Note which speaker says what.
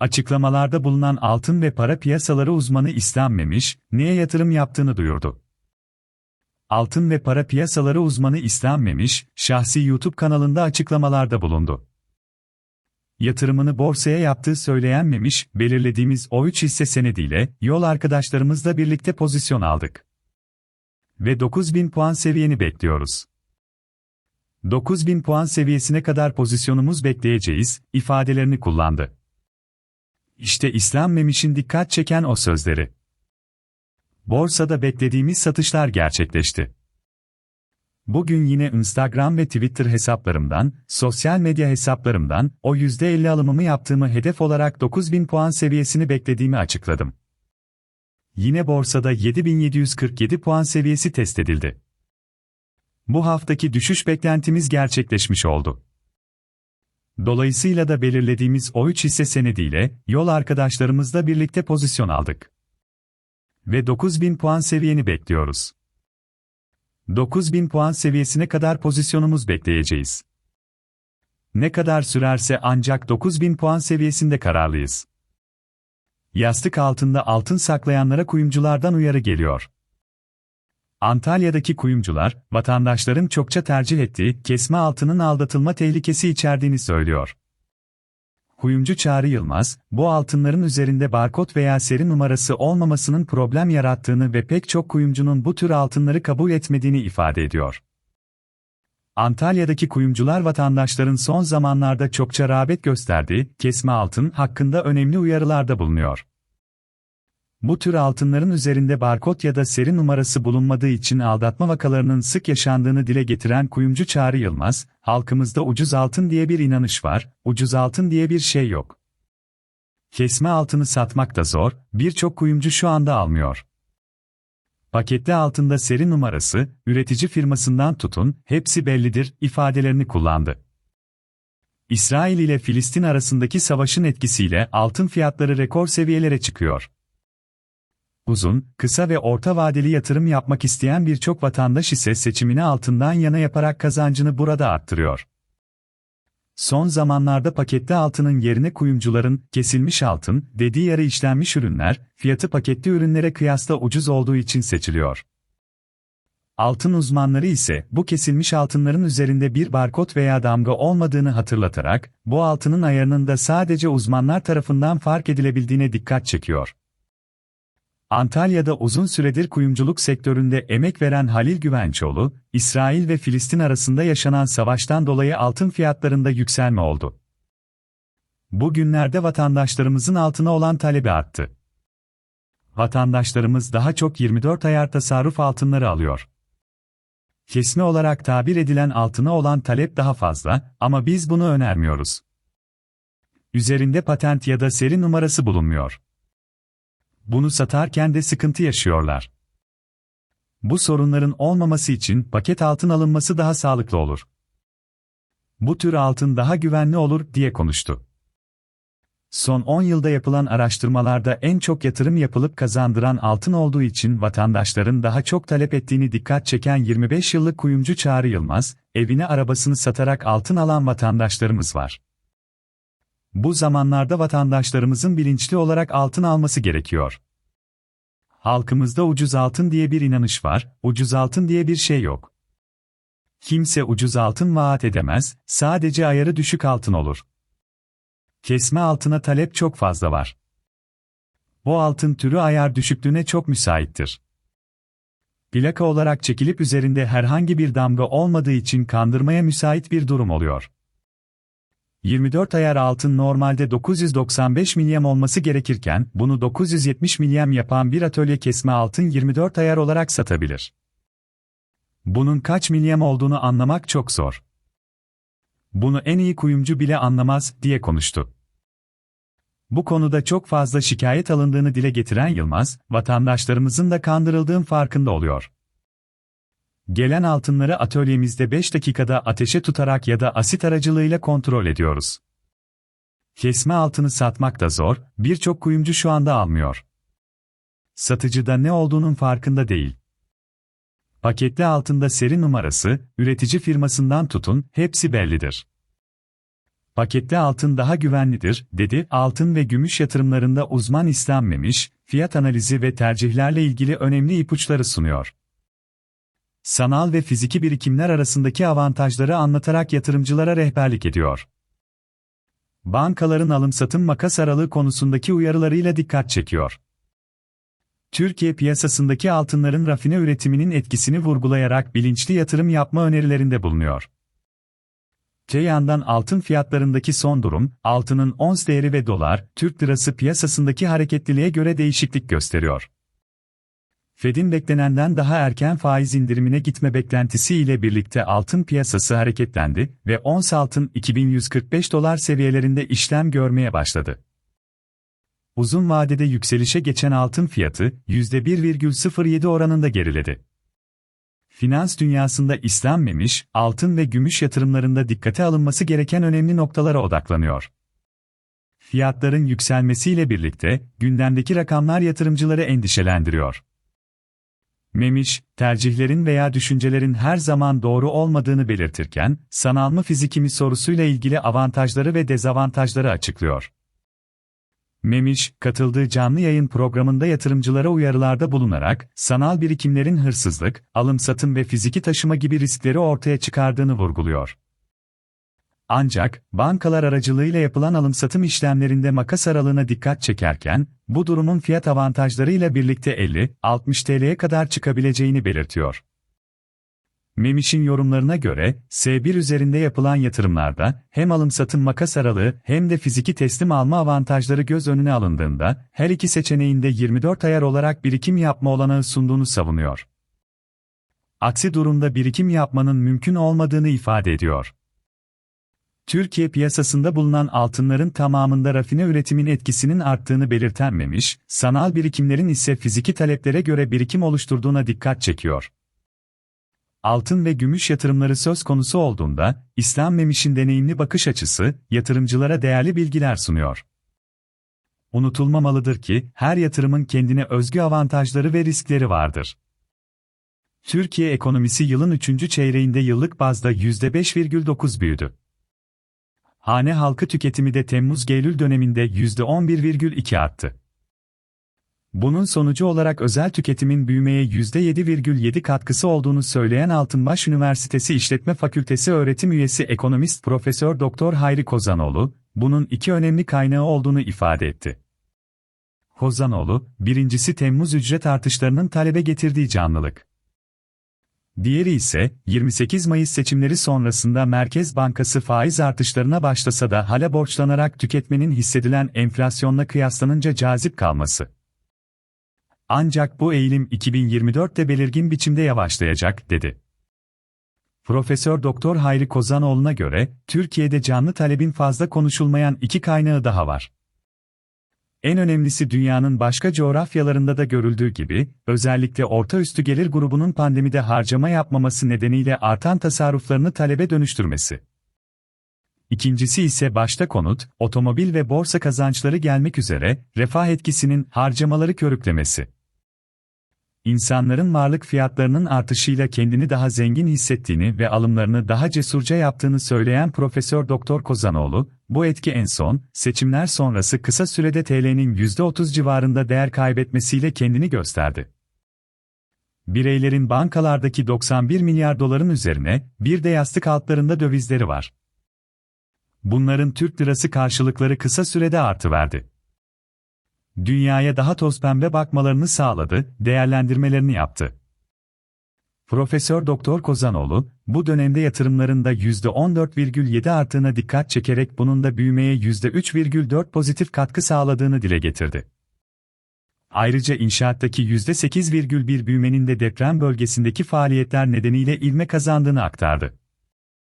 Speaker 1: Açıklamalarda bulunan altın ve para piyasaları uzmanı İslam Memiş, neye yatırım yaptığını duyurdu. Altın ve para piyasaları uzmanı İslam Memiş, şahsi YouTube kanalında açıklamalarda bulundu. Yatırımını borsaya yaptığı söyleyenmemiş, belirlediğimiz o 3 hisse senediyle, yol arkadaşlarımızla birlikte pozisyon aldık. Ve 9000 puan seviyeni bekliyoruz. 9000 puan seviyesine kadar pozisyonumuz bekleyeceğiz, ifadelerini kullandı. İşte İslam Memiş'in dikkat çeken o sözleri. Borsada beklediğimiz satışlar gerçekleşti. Bugün yine Instagram ve Twitter hesaplarımdan, sosyal medya hesaplarımdan o %50 alımımı yaptığımı hedef olarak 9000 puan seviyesini beklediğimi açıkladım. Yine borsada 7747 puan seviyesi test edildi. Bu haftaki düşüş beklentimiz gerçekleşmiş oldu. Dolayısıyla da belirlediğimiz o 3 hisse senediyle yol arkadaşlarımızla birlikte pozisyon aldık. Ve 9000 puan seviyeni bekliyoruz. 9000 puan seviyesine kadar pozisyonumuz bekleyeceğiz. Ne kadar sürerse ancak 9000 puan seviyesinde kararlıyız. Yastık altında altın saklayanlara kuyumculardan uyarı geliyor. Antalya'daki kuyumcular, vatandaşların çokça tercih ettiği kesme altının aldatılma tehlikesi içerdiğini söylüyor. Kuyumcu Çağrı Yılmaz, bu altınların üzerinde barkod veya seri numarası olmamasının problem yarattığını ve pek çok kuyumcunun bu tür altınları kabul etmediğini ifade ediyor. Antalya'daki kuyumcular vatandaşların son zamanlarda çokça rağbet gösterdiği kesme altın hakkında önemli uyarılarda bulunuyor. Bu tür altınların üzerinde barkod ya da seri numarası bulunmadığı için aldatma vakalarının sık yaşandığını dile getiren kuyumcu Çağrı Yılmaz, halkımızda ucuz altın diye bir inanış var, ucuz altın diye bir şey yok. Kesme altını satmak da zor, birçok kuyumcu şu anda almıyor. Paketli altında seri numarası, üretici firmasından tutun, hepsi bellidir, ifadelerini kullandı. İsrail ile Filistin arasındaki savaşın etkisiyle altın fiyatları rekor seviyelere çıkıyor. Uzun, kısa ve orta vadeli yatırım yapmak isteyen birçok vatandaş ise seçimini altından yana yaparak kazancını burada arttırıyor. Son zamanlarda paketli altının yerine kuyumcuların kesilmiş altın dediği yarı işlenmiş ürünler, fiyatı paketli ürünlere kıyasla ucuz olduğu için seçiliyor. Altın uzmanları ise bu kesilmiş altınların üzerinde bir barkod veya damga olmadığını hatırlatarak, bu altının ayarının da sadece uzmanlar tarafından fark edilebildiğine dikkat çekiyor. Antalya'da uzun süredir kuyumculuk sektöründe emek veren Halil Güvençoğlu, İsrail ve Filistin arasında yaşanan savaştan dolayı altın fiyatlarında yükselme oldu. Bugünlerde vatandaşlarımızın altına olan talebi arttı. Vatandaşlarımız daha çok 24 ayar tasarruf altınları alıyor. Kesme olarak tabir edilen altına olan talep daha fazla ama biz bunu önermiyoruz. Üzerinde patent ya da seri numarası bulunmuyor bunu satarken de sıkıntı yaşıyorlar. Bu sorunların olmaması için paket altın alınması daha sağlıklı olur. Bu tür altın daha güvenli olur diye konuştu. Son 10 yılda yapılan araştırmalarda en çok yatırım yapılıp kazandıran altın olduğu için vatandaşların daha çok talep ettiğini dikkat çeken 25 yıllık kuyumcu Çağrı Yılmaz, evini arabasını satarak altın alan vatandaşlarımız var. Bu zamanlarda vatandaşlarımızın bilinçli olarak altın alması gerekiyor. Halkımızda ucuz altın diye bir inanış var, ucuz altın diye bir şey yok. Kimse ucuz altın vaat edemez, sadece ayarı düşük altın olur. Kesme altına talep çok fazla var. Bu altın türü ayar düşüklüğüne çok müsaittir. Plaka olarak çekilip üzerinde herhangi bir damga olmadığı için kandırmaya müsait bir durum oluyor. 24 ayar altın normalde 995 milyem olması gerekirken, bunu 970 milyem yapan bir atölye kesme altın 24 ayar olarak satabilir. Bunun kaç milyem olduğunu anlamak çok zor. Bunu en iyi kuyumcu bile anlamaz, diye konuştu. Bu konuda çok fazla şikayet alındığını dile getiren Yılmaz, vatandaşlarımızın da kandırıldığın farkında oluyor. Gelen altınları atölyemizde 5 dakikada ateşe tutarak ya da asit aracılığıyla kontrol ediyoruz. Kesme altını satmak da zor, birçok kuyumcu şu anda almıyor. Satıcı da ne olduğunun farkında değil. Paketli altında seri numarası, üretici firmasından tutun, hepsi bellidir. Paketli altın daha güvenlidir, dedi. Altın ve gümüş yatırımlarında uzman İslam Memiş, fiyat analizi ve tercihlerle ilgili önemli ipuçları sunuyor. Sanal ve fiziki birikimler arasındaki avantajları anlatarak yatırımcılara rehberlik ediyor. Bankaların alım-satım makas aralığı konusundaki uyarılarıyla dikkat çekiyor. Türkiye piyasasındaki altınların rafine üretiminin etkisini vurgulayarak bilinçli yatırım yapma önerilerinde bulunuyor. Te yandan altın fiyatlarındaki son durum, altının ons değeri ve dolar, Türk lirası piyasasındaki hareketliliğe göre değişiklik gösteriyor. Fed'in beklenenden daha erken faiz indirimine gitme beklentisi ile birlikte altın piyasası hareketlendi ve ons altın 2145 dolar seviyelerinde işlem görmeye başladı. Uzun vadede yükselişe geçen altın fiyatı %1,07 oranında geriledi. Finans dünyasında İslam memiş, altın ve gümüş yatırımlarında dikkate alınması gereken önemli noktalara odaklanıyor. Fiyatların yükselmesiyle birlikte gündemdeki rakamlar yatırımcıları endişelendiriyor. Memiş, tercihlerin veya düşüncelerin her zaman doğru olmadığını belirtirken, sanal mı fiziki mi sorusuyla ilgili avantajları ve dezavantajları açıklıyor. Memiş, katıldığı canlı yayın programında yatırımcılara uyarılarda bulunarak, sanal birikimlerin hırsızlık, alım-satım ve fiziki taşıma gibi riskleri ortaya çıkardığını vurguluyor. Ancak, bankalar aracılığıyla yapılan alım-satım işlemlerinde makas aralığına dikkat çekerken, bu durumun fiyat avantajlarıyla birlikte 50-60 TL'ye kadar çıkabileceğini belirtiyor. Memiş'in yorumlarına göre, S1 üzerinde yapılan yatırımlarda, hem alım-satım makas aralığı hem de fiziki teslim alma avantajları göz önüne alındığında, her iki seçeneğinde 24 ayar olarak birikim yapma olanağı sunduğunu savunuyor. Aksi durumda birikim yapmanın mümkün olmadığını ifade ediyor. Türkiye piyasasında bulunan altınların tamamında rafine üretimin etkisinin arttığını belirtenmemiş, sanal birikimlerin ise fiziki taleplere göre birikim oluşturduğuna dikkat çekiyor. Altın ve gümüş yatırımları söz konusu olduğunda, İslam Memiş'in deneyimli bakış açısı, yatırımcılara değerli bilgiler sunuyor. Unutulmamalıdır ki, her yatırımın kendine özgü avantajları ve riskleri vardır. Türkiye ekonomisi yılın 3. çeyreğinde yıllık bazda %5,9 büyüdü. Hane halkı tüketimi de Temmuz-Eylül döneminde %11,2 arttı. Bunun sonucu olarak özel tüketimin büyümeye %7,7 katkısı olduğunu söyleyen Altınbaş Üniversitesi İşletme Fakültesi öğretim üyesi ekonomist Profesör Doktor Hayri Kozanoğlu, bunun iki önemli kaynağı olduğunu ifade etti. Kozanoğlu, birincisi Temmuz ücret artışlarının talebe getirdiği canlılık. Diğeri ise 28 Mayıs seçimleri sonrasında Merkez Bankası faiz artışlarına başlasa da hala borçlanarak tüketmenin hissedilen enflasyonla kıyaslanınca cazip kalması. Ancak bu eğilim 2024'te belirgin biçimde yavaşlayacak, dedi. Profesör Doktor Hayri Kozanoğlu'na göre, Türkiye'de canlı talebin fazla konuşulmayan iki kaynağı daha var. En önemlisi dünyanın başka coğrafyalarında da görüldüğü gibi, özellikle orta üstü gelir grubunun pandemide harcama yapmaması nedeniyle artan tasarruflarını talebe dönüştürmesi. İkincisi ise başta konut, otomobil ve borsa kazançları gelmek üzere, refah etkisinin harcamaları körüklemesi. İnsanların varlık fiyatlarının artışıyla kendini daha zengin hissettiğini ve alımlarını daha cesurca yaptığını söyleyen Profesör Doktor Kozanoğlu, bu etki en son, seçimler sonrası kısa sürede TL'nin %30 civarında değer kaybetmesiyle kendini gösterdi. Bireylerin bankalardaki 91 milyar doların üzerine, bir de yastık altlarında dövizleri var. Bunların Türk lirası karşılıkları kısa sürede artıverdi dünyaya daha toz pembe bakmalarını sağladı, değerlendirmelerini yaptı. Profesör Doktor Kozanoğlu, bu dönemde yatırımlarında %14,7 arttığına dikkat çekerek bunun da büyümeye %3,4 pozitif katkı sağladığını dile getirdi. Ayrıca inşaattaki %8,1 büyümenin de deprem bölgesindeki faaliyetler nedeniyle ilme kazandığını aktardı.